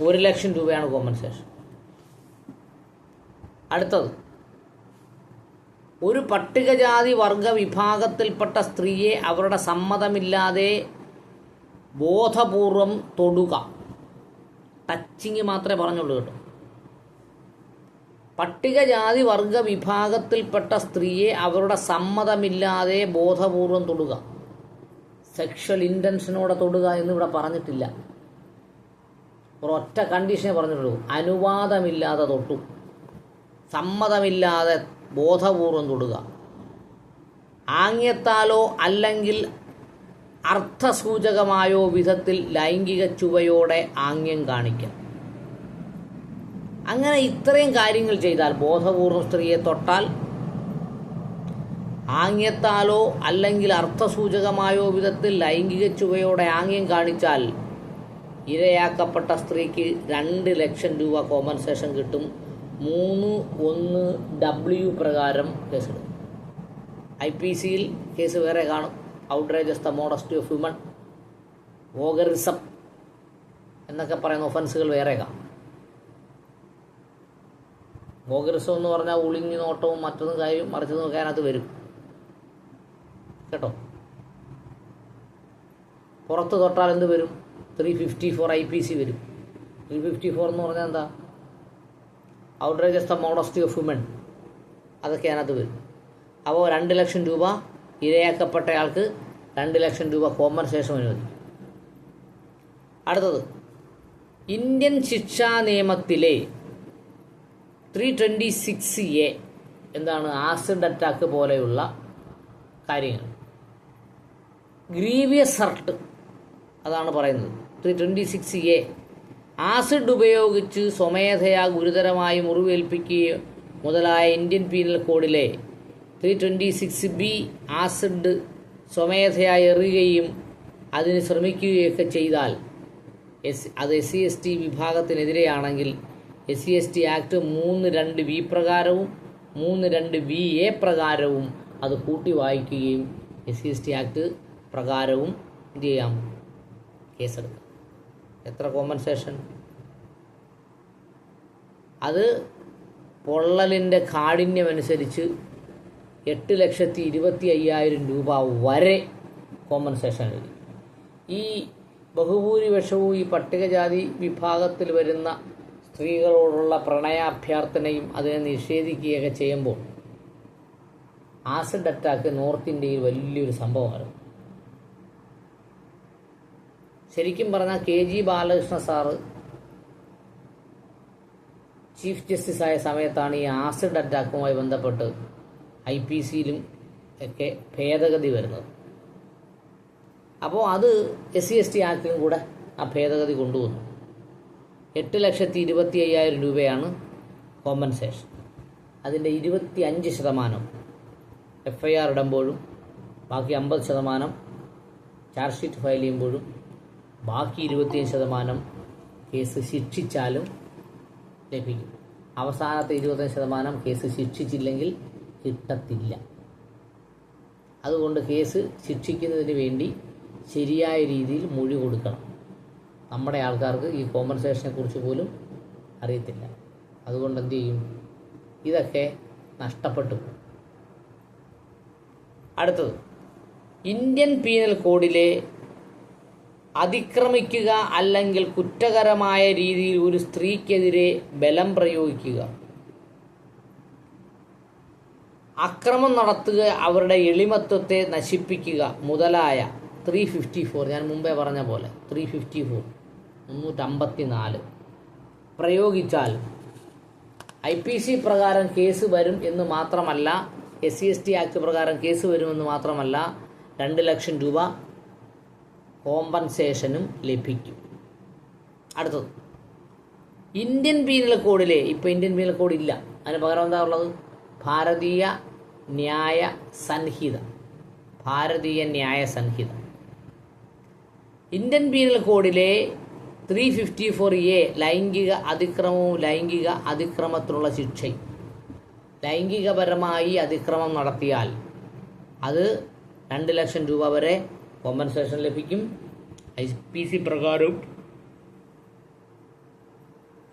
ഒരു ലക്ഷം രൂപയാണ് കോമ്പൻസേഷൻ അടുത്തത്. ഒരു പട്ടികജാതി വർഗ വിഭാഗത്തിൽപ്പെട്ട സ്ത്രീയെ അവരുടെ സമ്മതമില്ലാതെ ബോധപൂർവം തൊടുക. ടച്ചിങ് മാത്രമേ പറഞ്ഞുള്ളൂ കേട്ടോ. പട്ടികജാതി വർഗ വിഭാഗത്തിൽപ്പെട്ട സ്ത്രീയെ അവരുടെ സമ്മതമില്ലാതെ ബോധപൂർവം തൊടുക. സെക്ഷൽ ഇന്റൻഷനോടെ തൊടുക എന്നിവിടെ പറഞ്ഞിട്ടില്ല. ഒരൊറ്റ കണ്ടീഷനെ പറഞ്ഞിട്ടുള്ളൂ. അനുവാദമില്ലാതെ തൊട്ടു. സമ്മതമില്ലാതെ ബോധപൂർവം തൊടുക. ആംഗ്യത്താലോ അല്ലെങ്കിൽ അർത്ഥസൂചകമായോ വിധത്തിൽ ലൈംഗിക ചുവയോടെ ആംഗ്യം കാണിക്കാം. അങ്ങനെ ഇത്രയും കാര്യങ്ങൾ ചെയ്താൽ ബോധപൂർവം സ്ത്രീയെ തൊട്ടാൽ ആംഗ്യത്താലോ അല്ലെങ്കിൽ അർത്ഥസൂചകമായോ വിധത്തിൽ ലൈംഗിക ചുവയോടെ ആംഗ്യം കാണിച്ചാൽ ഇരയാക്കപ്പെട്ട സ്ത്രീക്ക് രണ്ട് ലക്ഷം രൂപ കോമ്പൻസേഷൻ കിട്ടും. മൂന്ന് ഒന്ന് ഡബ്ല്യു പ്രകാരം കേസെടുക്കും ഐ പി സിയിൽ കേസ് വേറെ കാണും. Outrages the modesty of human voyeurism എന്നൊക്കെ പറയുന്ന ഒഫൻസുകൾ വേറെ കാണും. വോഗറിസം എന്ന് പറഞ്ഞാൽ ഉളിഞ്ഞു നോട്ടവും മറ്റൊന്നും കാര്യം മറിച്ചതും ഒക്കെ അതിനകത്ത് വരും. കേട്ടോ? പുറത്ത് തൊട്ടാൽ എന്ത് വരും? Three fifty four I P C വരും. ത്രീ ഫിഫ്റ്റി ഫോർ എന്ന് പറഞ്ഞാൽ എന്താ? Outrages the modesty of woman അതൊക്കെ അതിനകത്ത് വരും. അപ്പോൾ രണ്ട് ലക്ഷം രൂപ ഇരയാക്കപ്പെട്ടയാൾക്ക് രണ്ട് ലക്ഷം രൂപ കോമ്പൻസേഷൻ അനുവദിക്കും. അടുത്തത് ഇന്ത്യൻ ശിക്ഷാ നിയമത്തിലെ ത്രീ ട്വന്റി സിക്സ് എ എന്താണ് ആസിഡ് അറ്റാക്ക് പോലെയുള്ള കാര്യങ്ങൾ. ഗ്രീവിയസ് ഹർട്ട് അതാണ് പറയുന്നത്. ട്വന്റി സിക്സ് എ ആസിഡ് ഉപയോഗിച്ച് സ്വമേധയാ ഗുരുതരമായി മുറിവേൽപ്പിക്കുകയും മുതലായ Indian penal കോഡിലെ three twenty six B acid സ്വമേധയാ എറിയുകയും അതിന് ശ്രമിക്കുകയൊക്കെ ചെയ്താൽ എസ് അത് S C S T വിഭാഗത്തിനെതിരെയാണെങ്കിൽ S C S T act മൂന്ന് രണ്ട് വി പ്രകാരവും മൂന്ന് രണ്ട് വി എ പ്രകാരവും അത് കൂട്ടി വായിക്കുകയും S C S T act പ്രകാരവും എന്ത് ചെയ്യാം. കേസെടുക്കാം. എത്ര കോമ്പൻസേഷൻ അത് പൊള്ളലിന്റെ കാഠിന്യമനുസരിച്ച് എട്ട് ലക്ഷത്തി ഇരുപത്തി അയ്യായിരം രൂപ വരെ കോമ്പൻസേഷൻ എഴുതി. ഈ ബഹുഭൂരിപക്ഷവും ഈ പട്ടികജാതി വിഭാഗത്തിൽ വരുന്ന സ്ത്രീകളോടുള്ള പ്രണയാഭ്യർത്ഥനയും അതിനെ നിഷേധിക്കുകയൊക്കെ ചെയ്യുമ്പോൾ ആസിഡ് അറ്റാക്ക് നോർത്ത് ഇന്ത്യയിൽ വലിയൊരു സംഭവമാണ് ശരിക്കും പറഞ്ഞാൽ K G Balakrishna sir chief justice ആയ സമയത്താണ് ഈ ആസിഡ് അറ്റാക്കുമായി ബന്ധപ്പെട്ട് ഐ പി സിയിലും ഒക്കെ ഭേദഗതി വരുന്നത്. അപ്പോൾ അത് എസ് സി എസ് ടി ആക്ടിലും കൂടെ ആ ഭേദഗതി കൊണ്ടുവന്നു. എട്ട് ലക്ഷത്തി ഇരുപത്തി അയ്യായിരം രൂപയാണ് കോമ്പൻസേഷൻ. അതിന്റെ ഇരുപത്തി അഞ്ച് ശതമാനം എഫ് ഐ ആർ ഇടുമ്പോഴും ബാക്കി അമ്പത് ശതമാനം ചാർജ് ഷീറ്റ് ഫയൽ ചെയ്യുമ്പോഴും ബാക്കി ഇരുപത്തിയഞ്ച് ശതമാനം കേസ് ശിക്ഷിച്ചാലും ലഭിക്കും. അവസാനത്തെ ഇരുപത്തഞ്ച് ശതമാനം കേസ് ശിക്ഷിച്ചില്ലെങ്കിൽ കിട്ടത്തില്ല. അതുകൊണ്ട് കേസ് ശിക്ഷിക്കുന്നതിന് വേണ്ടി ശരിയായ രീതിയിൽ മൊഴി കൊടുക്കണം. നമ്മുടെ ആൾക്കാർക്ക് ഈ കോമ്പൻസേഷനെ കുറിച്ച് പോലും അറിയത്തില്ല. അതുകൊണ്ട് എന്ത് ചെയ്യും? ഇതൊക്കെ നഷ്ടപ്പെട്ടു അടുത്തത്. ഇന്ത്യൻ പീനൽ കോഡിലെ അതിക്രമിക്കുക അല്ലെങ്കിൽ കുറ്റകരമായ രീതിയിൽ ഒരു സ്ത്രീക്കെതിരെ ബലം പ്രയോഗിക്കുക. അക്രമം നടത്തുക അവരുടെ എളിമത്വത്തെ നശിപ്പിക്കുക മുതലായ ത്രീ ഫിഫ്റ്റി ഫോർ ഞാൻ മുമ്പേ പറഞ്ഞ പോലെ ത്രീ ഫിഫ്റ്റി ഫോർ മുന്നൂറ്റമ്പത്തി നാല് പ്രയോഗിച്ചാൽ ഐ പി സി പ്രകാരം കേസ് വരും എന്ന് മാത്രമല്ല S C S T act പ്രകാരം കേസ് വരുമെന്ന് മാത്രമല്ല രണ്ട് ലക്ഷം രൂപ കോമ്പൻസേഷനും ലഭിക്കും. അടുത്തത്. ഇന്ത്യൻ പീനൽ കോഡിലെ ഇപ്പോൾ ഇന്ത്യൻ പീനൽ കോഡ് ഇല്ല. അതിന് പകരം എന്താ ഉള്ളത്? ഭാരതീയ ന്യായ സംഹിത. ഭാരതീയ ന്യായ സംഹിത. ഇന്ത്യൻ പീനൽ കോഡിലെ ത്രീ ഫിഫ്റ്റി ഫോർ എ ലൈംഗിക അതിക്രമവും ലൈംഗിക അതിക്രമത്തിനുള്ള ശിക്ഷയും. ലൈംഗികപരമായി അതിക്രമം നടത്തിയാൽ അത് രണ്ട് ലക്ഷം രൂപ വരെ കോമ്പൻസേഷൻ ലഭിക്കും. I P C പ്രകാരവും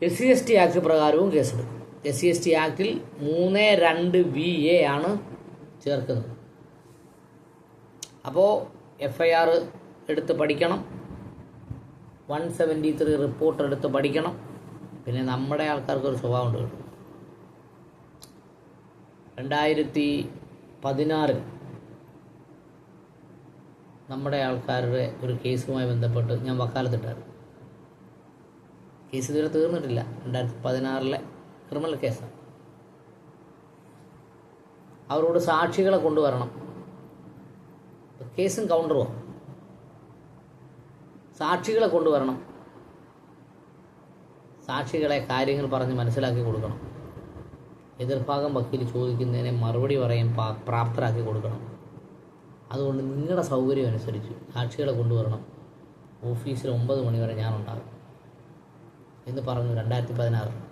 S C S T act പ്രകാരവും കേസെടുക്കും. എസ് സി എസ് ടി ആക്ടിൽ മൂന്ന് രണ്ട് ബി എ ആണ് ചേർക്കുന്നത്. അപ്പോൾ എഫ് ഐ ആർ എടുത്ത് പഠിക്കണം. വൺ സെവന്റി ത്രീ റിപ്പോർട്ട് എടുത്ത് പഠിക്കണം. പിന്നെ നമ്മുടെ ആൾക്കാർക്ക് ഒരു സ്വഭാവം ഉണ്ട് രണ്ടായിരത്തി പതിനാറിൽ നമ്മുടെ ആൾക്കാരുടെ ഒരു കേസുമായി ബന്ധപ്പെട്ട് ഞാൻ വക്കാലത്തിട്ടായിരുന്നു കേസ് ഇതുവരെ തീർന്നിട്ടില്ല. രണ്ടായിരത്തി പതിനാറിലെ ക്രിമിനൽ കേസാണ്. അവരോട് സാക്ഷികളെ കൊണ്ടുവരണം. കേസും കൗണ്ടറുമോ സാക്ഷികളെ കൊണ്ടുവരണം. സാക്ഷികളെ കാര്യങ്ങൾ പറഞ്ഞ് മനസ്സിലാക്കി കൊടുക്കണം. എതിർഭാഗം വക്കീൽ ചോദിക്കുന്നതിനെ മറുപടി പറയാൻ പ്രാപ്തരാക്കി കൊടുക്കണം. അതുകൊണ്ട് നിങ്ങളുടെ സൗകര്യം അനുസരിച്ച് സാക്ഷികളെ കൊണ്ടുവരണം. ഓഫീസിൽ ഒമ്പത് മണി വരെ ഞാനുണ്ടാകും. എന്ന് പറഞ്ഞു രണ്ടായിരത്തി പതിനാറ്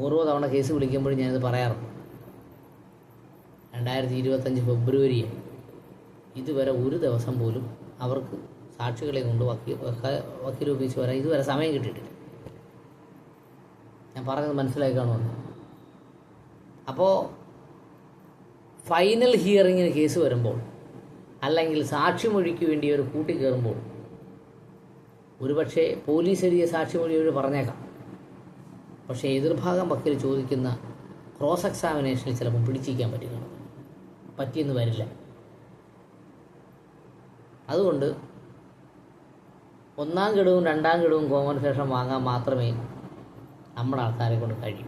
ഓരോ തവണ കേസ് വിളിക്കുമ്പോഴും ഞാനിത് പറയാറുണ്ട്. രണ്ടായിരത്തി ഇരുപത്തഞ്ച് ഫെബ്രുവരിയിൽ ഇതുവരെ ഒരു ദിവസം പോലും അവർക്ക് സാക്ഷികളെ കൊണ്ട് വക്കീൽ വക്ക- വക്കീൽ ഓഫീസ് വരാൻ ഇതുവരെ സമയം കിട്ടിയിട്ടില്ല. ഞാൻ പറഞ്ഞത് മനസ്സിലായി കാണുമെന്ന് അപ്പോൾ ഫൈനൽ ഹിയറിങ്ങിന് കേസ് വരുമ്പോൾ അല്ലെങ്കിൽ സാക്ഷിമൊഴിക്ക് വേണ്ടി ഒരു കൂട്ടി കയറുമ്പോൾ ഒരുപക്ഷെ പോലീസ് എഴുതിയ സാക്ഷിമൊഴി അവർ പറഞ്ഞേക്കാം. പക്ഷേ എതിർഭാഗം വക്കീൽ ചോദിക്കുന്ന ക്രോസ് എക്സാമിനേഷനിൽ ചിലപ്പോൾ പിടിച്ചിരിക്കാൻ പറ്റുന്നു പറ്റിയെന്ന് വരില്ല. അതുകൊണ്ട് ഒന്നാം ഗഡുവും രണ്ടാം ഗഡുവും കോമ്പൻസേഷൻ വാങ്ങാൻ മാത്രമേ നമ്മുടെ ആൾക്കാരെ കൊണ്ട് കഴിയൂ.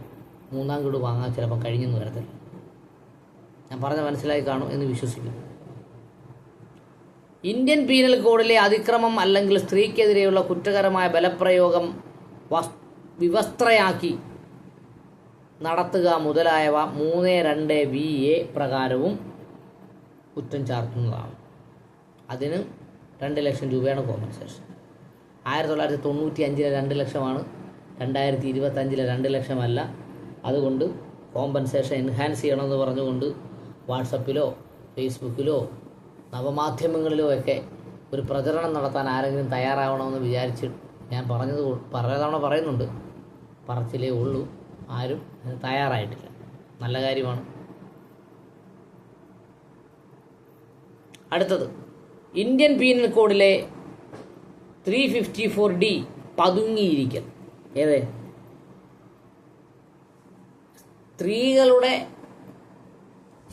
മൂന്നാം ഗഡു വാങ്ങാൻ ചിലപ്പോൾ കഴിഞ്ഞെന്ന് വരത്തില്ല. ഞാൻ പറഞ്ഞ മനസ്സിലായി കാണും എന്ന് വിശ്വസിക്കുന്നു. ഇന്ത്യൻ പീനൽ കോഡിലെ അതിക്രമം അല്ലെങ്കിൽ സ്ത്രീക്കെതിരെയുള്ള കുറ്റകരമായ ബലപ്രയോഗം വസ് വിവസ്ത്രയാക്കി നടത്തുക മുതലായവ മൂന്ന് രണ്ട് വി എ പ്രകാരവും കുറ്റം ചാർത്തുന്നതാണ്. അതിന് രണ്ട് ലക്ഷം രൂപയാണ് കോമ്പൻസേഷൻ ആയിരത്തി തൊള്ളായിരത്തി തൊണ്ണൂറ്റി അഞ്ചിലെ രണ്ട് ലക്ഷമാണ് രണ്ടായിരത്തി ഇരുപത്തഞ്ചിലെ രണ്ട് ലക്ഷമല്ല. അതുകൊണ്ട് കോമ്പൻസേഷൻ എൻഹാൻസ് ചെയ്യണമെന്ന് പറഞ്ഞുകൊണ്ട് വാട്സപ്പിലോ ഫേസ്ബുക്കിലോ നവമാധ്യമങ്ങളിലോ ഒക്കെ ഒരു പ്രചരണം നടത്താൻ ആരെങ്കിലും തയ്യാറാവണമെന്ന് വിചാരിച്ച് ഞാൻ പറഞ്ഞത് കൊ- പറയുന്നുണ്ട്. പറച്ചിലേ ഉള്ളൂ. ആരും അതിന് തയ്യാറായിട്ടില്ല. നല്ല കാര്യമാണ്. അടുത്തത്. ഇന്ത്യൻ പീനൽ കോഡിലെ ത്രീ ഫിഫ്റ്റി ഫോർ ഡി പതുങ്ങിയിരിക്കൽ ഏത്? സ്ത്രീകളുടെ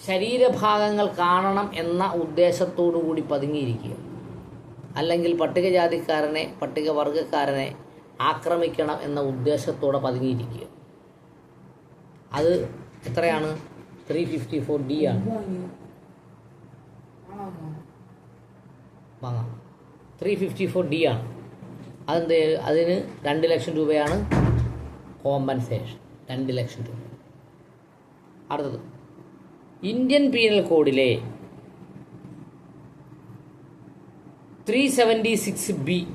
ശരീരഭാഗങ്ങൾ കാണണം എന്ന ഉദ്ദേശത്തോടു കൂടി പതുങ്ങിയിരിക്കുക. അല്ലെങ്കിൽ പട്ടികജാതിക്കാരനെ പട്ടികവർഗക്കാരനെ ആക്രമിക്കണം എന്ന ഉദ്ദേശത്തോടെ പതുങ്ങിയിരിക്കുക. അത് എത്രയാണ്? ത്രീ ഫിഫ്റ്റി ഫോർ ഡി ആണ്. വാങ്ങാം. ത്രീ ഫിഫ്റ്റി ഫോർ ഡി ആണ്. അതെന്ത് അതിന് രണ്ട് ലക്ഷം രൂപയാണ് കോമ്പൻസേഷൻ രണ്ട് ലക്ഷം രൂപ. അടുത്തത്. Indian penal കോഡിലെ three seventy six B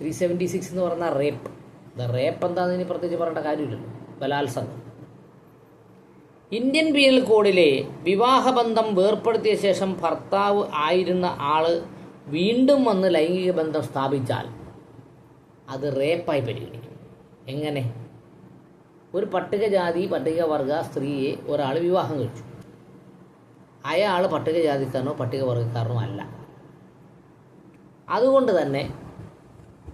three seventy six എന്ന് പറഞ്ഞാൽ റേപ്പ് റേപ്പ് എന്താണെന്ന് പ്രത്യേകിച്ച് പറയേണ്ട കാര്യമില്ലല്ലോ. ബലാത്സംഗം. ഇന്ത്യൻ പീനൽ കോഡിലെ വിവാഹബന്ധം വേർപ്പെടുത്തിയ ശേഷം ഭർത്താവ് ആയിരുന്ന ആൾ വീണ്ടും വന്ന് ലൈംഗിക ബന്ധം സ്ഥാപിച്ചാൽ അത് റേപ്പായി പരിഗണിക്കും. എങ്ങനെ? ഒരു പട്ടികജാതി പട്ടികവർഗ സ്ത്രീയെ ഒരാൾ വിവാഹം കഴിച്ചു. അയാൾ പട്ടികജാതിക്കാരനോ പട്ടികവർഗക്കാരനോ അല്ല. അതുകൊണ്ട് തന്നെ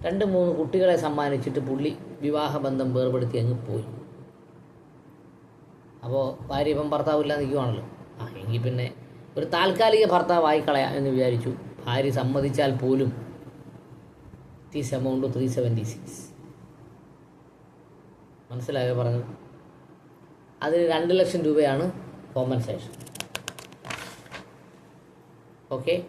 രണ്ട് മൂന്ന് കുട്ടികളെ സമ്മാനിച്ചിട്ട് പുള്ളി വിവാഹബന്ധം വേർപെടുത്തി അങ്ങ് പോയി. അപ്പോൾ ഭാര്യ ഇപ്പം ഭർത്താവില്ല നിൽക്കുവാണല്ലോ ആ എങ്കിൽ പിന്നെ ഒരു താൽക്കാലിക ഭർത്താവായി കളയാം എന്ന് വിചാരിച്ചു. ഭാര്യ സമ്മതിച്ചാൽ പോലും these amount three seventy six മനസ്സിലായോ പറഞ്ഞത്? അതിന് രണ്ട് ലക്ഷം രൂപയാണ് കോമ്പൻസേഷൻ okay?